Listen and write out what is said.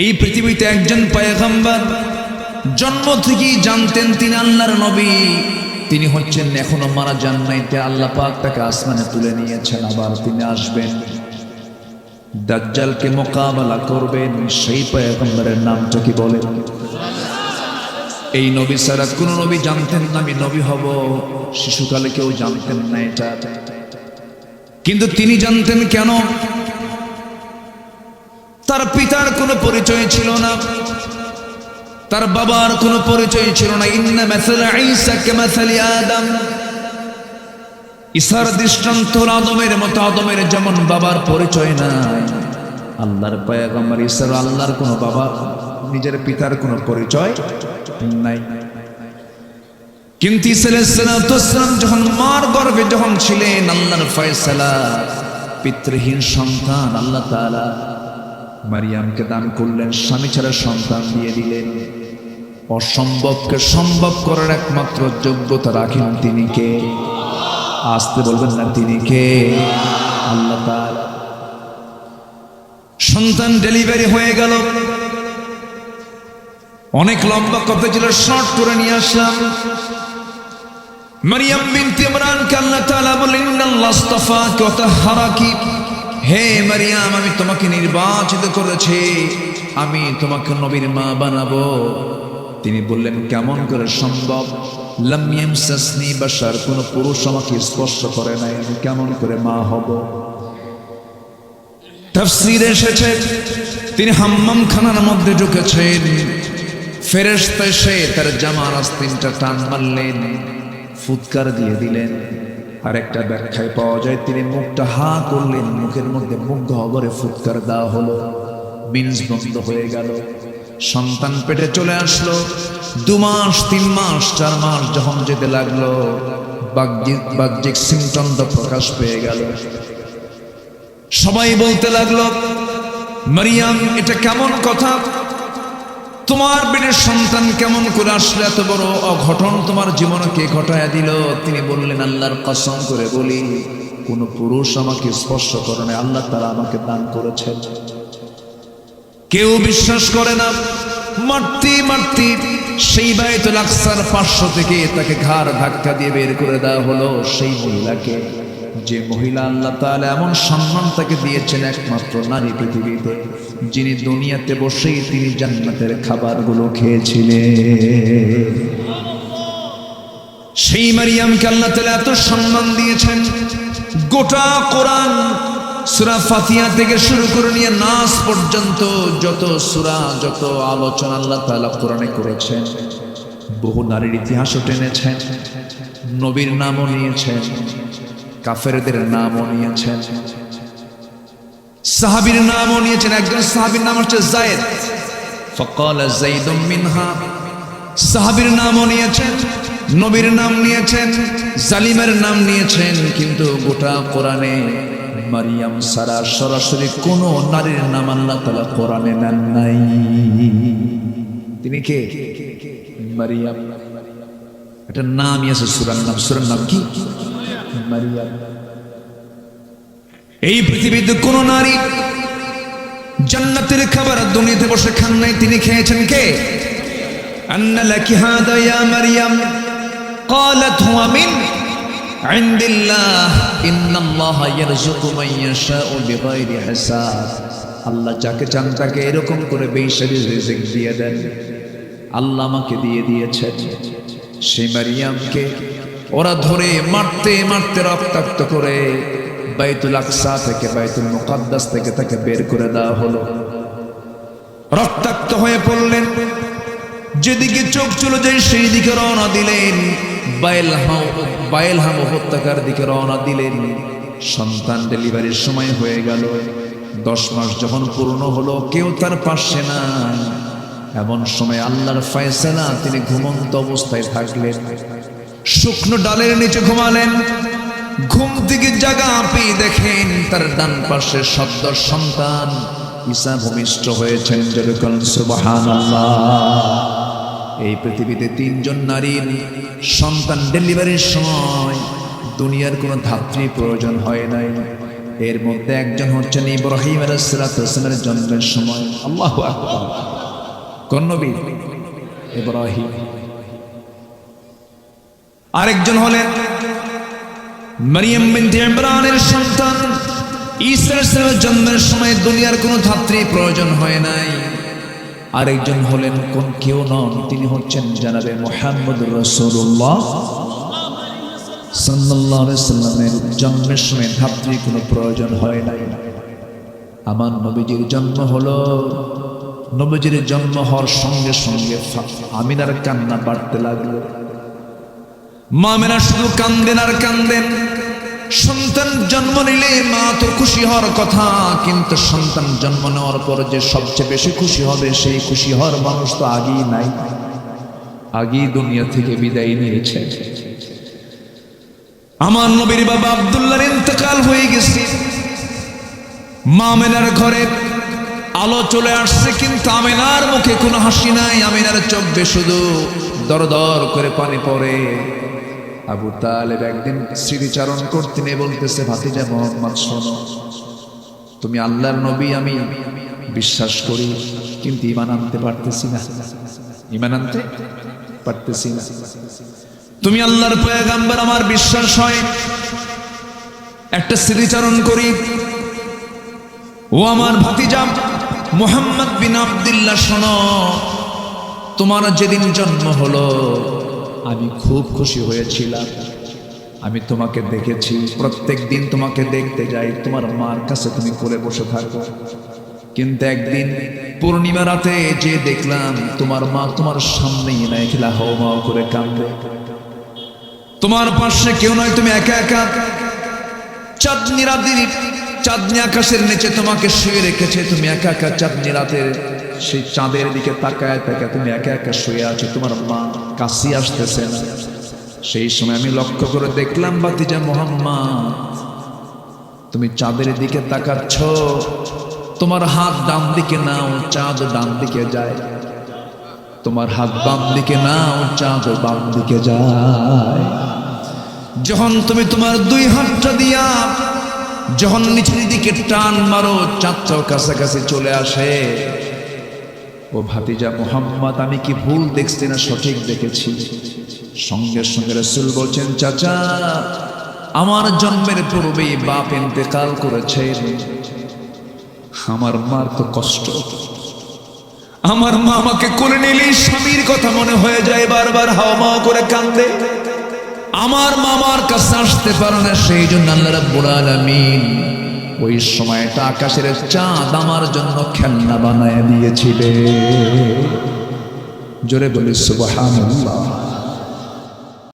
এই পৃথিবীতে একজন পায়গাম্বার, জন্ম থেকেই জানতেন তিনি আল্লাহর নবী। তিনি হচ্ছেন এখনও মারা যান নাই তে আল্লাহ পাক তাকে আসমানে তুলে নিয়েছেন, আবার তিনি আসবেন। দাজ্জালকে মোকাবেলা করবেন, সেই পায়গম্বরের নামটা কি বলেন এই নবী ছাড়া কোন নবী জানতেন না, আমি নবী হব, শিশুকালে কেউ জানতেন না এটা। কিন্তু তিনি জানতেন কেন? তার পিতার কোনো পরিচয় ছিল না। তার বাবার কোনো পরিচয় ছিল না। ইন্না আদম। দৃষ্টান্ত আদমের মতো। আদমের যেমন বাবার পরিচয় নাই। আল্লাহর পয়গম্বর ঈসার আল্লাহর কোনো বাবা, নিজের পিতার কোনো পরিচয় নাই। কিন্তু ঈসা আলাইহিস সালাম যখন মার গর্ভে যখন ছিলেন, আল্লাহর ফয়সালা, পিতৃহীন সন্তান, আল্লাহ তাআলা মারিয়ামকে দান করলেন, স্বামী ছাড়া সন্তান দিয়ে দিলেন। অসম্ভবকে সম্ভব করার একমাত্র যোগ্যতা রাখেন তিনি কে? আসতে বলবেন না, তিনি কে? আল্লাহ সন্তান ডেলিভারি হয়ে গেল। অনেক লম্বা কথা ছিল, শর্ট করে নিয়ে আসলাম। মারিয়াম বিনতে ইমরান কে আল্লাহ তাআলা বলেন ইন্নাল্লাহ আস্তাফাকে ওয়া তাহহারাকি হে মারিয়াম, আমি তোমাকে নির্বাচিত করেছি। আমি তোমাকে নবীর মা বানাবো। তিনি বললেন, কেমন করে সম্ভব? লামিয়াম সাসনি কোন পুরুষ আমাকে স্পর্শ করে নাই। আমি কেমন করে মা হব? তাফসীর এসেছে। তিনি হাম্মাম খানার মধ্যে ঢুকেছেন। ফেরেশতা এসে তার জামার আস্তিনটা টান মারলেন, ফুৎকার দিয়ে দিলেন। আর একটা ব্যাখ্যায় পাওয়া যায়, তিনি মুখটা হা করলেন, মুখের মধ্যে মুখ গহবরে ফুৎকার দেওয়া হলো। বিনস বন্ধ হয়ে গেল। সন্তান পেটে চলে আসলো। দু মাস, তিন মাস, চার মাস যখন যেতে লাগল, বাহ্যিক বাহ্যিক সিমটমটা প্রকাশ পেয়ে গেল। সবাই বলতে লাগল, মারিয়াম, এটা কেমন কথা? তোমার পেটের সন্তান কেমন করে আসলে এত বড় অঘটন তোমার জীবনে কে ঘটায় দিল? তিনি বললেন, আল্লাহর কসম করে বলি, কোন পুরুষ আমাকে স্পর্শ করে না আল্লাহ তারা আমাকে দান করেছেন। কেউ বিশ্বাস করে না। মারতে মারতে সেই বায়তুল আকসার পার্শ্ব থেকে তাকে ঘাড় ধাক্কা দিয়ে বের করে দেওয়া হলো। সেই মহিলাকে, যে মহিলা আল্লাহ তাআলা এমন সম্মান তাকে দিয়েছেন একমাত্র নারী পৃথিবীতে। যিনি দুনিয়াতে বসেই তিনি জান্নাতের খাবারগুলো খেয়েছিলেন। সেই মারিয়ামকে আল্লাহ তাআলা এত সম্মান দিয়েছেন, গোটা কোরআন সুরা ফাতিয়া থেকে শুরু করে নিয়ে নাস পর্যন্ত যত সুরা, যত আলোচনা আল্লাহ তাআলা কোরআনে করেছেন, বহু নারীর ইতিহাসও টেনেছেন, নবীর নামও নিয়েছেন, কাফেরদের নামও নিয়েছেন। সাহাবীর নামও নিয়েছেন, একজন সাহাবীর নাম হচ্ছে জায়েদ। ফকাল জাইদুম মিনহা। সাহাবীর নামও নিয়েছেন, নবীর নাম নিয়েছেন, জালিমের নাম নিয়েছেন, কিন্তু গোটা কোরআনে মারিয়াম সারা সরাসরি কোন নারীর নাম আল্লাহ তালা কোরআনে নেন নাই। তিনি কে? মারিয়াম। একটা নামই আছে সুরার নাম সুরার নাম কি? মারিয়াম। এই পৃথিবীতে কোন নারী জান্নাতের খাবার দুনিয়াতে বসে খান নাই তিনি খেয়েছেন কে আন্না লাকি হাদা ইয়া মারিয়াম قالت هو من عند الله إن الله يرزق من يشاء بغير حساب আল্লাহ যাকে চান তাকে এরকম করে বেইসারি রিজিক দিয়ে দেন আল্লাহ আমাকে দিয়ে দিয়েছেন সেই মারিয়ামকে ওরা ধরে মারতে মারতে রক্তাক্ত করে বাইতুল আকসা থেকে বাইতুল মুকাদ্দাস থেকে তাকে বের করে দেওয়া হলো। রক্তাক্ত হয়ে পড়লেন। যেদিকে চোখ চলে যায় সেই দিকে রওনা দিলেন। বাইলহাম বাইলহাম উপত্যকার দিকে রওনা দিলেন। সন্তান ডেলিভারির সময় হয়ে গেল। দশ মাস যখন পূর্ণ হলো, কেউ তার পাশে না এমন সময় আল্লাহর ফয়সালা, তিনি ঘুমন্ত অবস্থায় থাকলেন। শুকনো ডালের নিচে ঘুমালেন। ঘুম থেকে জাগা পেয়ে দেখেন, তার ডান পাশে শব্দ সন্তান ঈসা ভূমিষ্ঠ হয়েছেন যেরকম এই পৃথিবীতে তিনজন নারীর সন্তান ডেলিভারির সময় দুনিয়ার কোনো ধাত্রী প্রয়োজন হয় নাই। এর মধ্যে একজন হচ্ছেন ইব্রাহিম আলাইসালামের জন্মের সময়। আল্লাহ কোন নবী? ইব্রাহিম। আরেকজন হলেন মারিয়াম বিনতে ইমরানের সন্তান। আলাইহিসসালামের জন্মের সময় দুনিয়ার কোনো ধাত্রী প্রয়োজন হয় নাই। আরেকজন হলেন কোন কেউ নন, তিনি হচ্ছেন জানাবে মোহাম্মদ রসুল্লাহ আলাইহি সাল্লামের জন্মের সময় ধাত্রী কোনো প্রয়োজন হয় নাই। আমার নবীজির জন্ম হলো, নবীজির জন্ম হওয়ার সঙ্গে সঙ্গে আমিনার কান্না বাড়তে লাগল। মামেরা শুধু কান্দেন আর কান্দেন সন্তান জন্ম নিলে মা তো খুশি হওয়ার কথা, কিন্তু সন্তান জন্ম নেওয়ার পর যে সবচেয়ে বেশি খুশি হবে, সেই খুশি হওয়ার মানুষ তো আগেই নাই। আগেই দুনিয়া থেকে বিদায় নিয়েছে। আমার নবীর বাবা আব্দুল্লাহর ইন্তেকাল হয়ে গেছে। মা মামেনার ঘরে আলো চলে আসছে, কিন্তু আমেনার মুখে কোনো হাসি নাই। আমিনার চোখ শুধু দর দর করে পানি পড়ে। আবু তালেব একদিন স্মৃতিচারণ করতেন বলতেছে, ভাতিজা মোহাম্মদ, শোনো, তুমি আল্লাহর নবী, আমি বিশ্বাস করি, কিন্তু ইমান আনতে পারতেছি না। ইমান আনতে পারতেছি না। তুমি আল্লাহর পয়গাম্বর, আমার বিশ্বাস হয়। একটা স্মৃতিচারণ করি। ও আমার ভাতিজা মোহাম্মদ বিন আব্দুল্লাহ, শোনো, তোমার যেদিন জন্ম হলো আমি খুব খুশি হয়েছিলাম। আমি তোমাকে দেখেছি। প্রত্যেক দিন তোমাকে দেখতে যাই। তোমার মার কাছে তুমি করে বসে থাকো। কিন্তু একদিন পূর্ণিমা রাতে যে দেখলাম, তোমার মা তোমার সামনেই নাই। খেলা হাও মাও করে কাঁদবে। তোমার পাশে কেউ নয়, তুমি একা একা। চাঁদনি রাতের চাঁদনি আকাশের নিচে তোমাকে শুয়ে রেখেছে। তুমি একা একা চাঁদনি রাতের সেই চাঁদের দিকে তাকায় তাকায় তুমি একা একা শুয়ে আছো, তোমার মা কাশি আসতেছে সেই সময় আমি লক্ষ্য করে দেখলাম বাতিজা মোহাম্মদ তুমি চাঁদের দিকে তাকাচ্ছ, তোমার হাত ডান দিকে নাও, চাঁদ ডান দিকে যায়। তোমার হাত বাম দিকে নাও, চাঁদ বাম দিকে যায়। যখন তুমি তোমার দুই হাতটা দিয়া যখন নিচের দিকে টান মারো চাঁদটাও কাছাকাছি চলে আসে ও ভাতিজা মোহাম্মদ, আমি কি ভুল দেখছি না সঠিক দেখেছি? সঙ্গে সঙ্গে রসুল বলছেন, চাচা, আমার জন্মের পূর্বেই বাপ ইন্তেকাল করেছেন আমার মার তো কষ্ট। আমার মা আমাকে কোলে নিলেই স্বামীর কথা মনে হয়ে যায়, বারবার হাওয়া মাওয়া করে কান্দে আমার মামার কাছে আসতে পারে না, সেই জন্য আল্লাহ রাব্বুল আলামিন ওই সময়টা আকাশের চাঁদ আমার জন্য খেলনা বানায় দিয়েছিলে। জোরে বলি সুবহানাল্লাহ।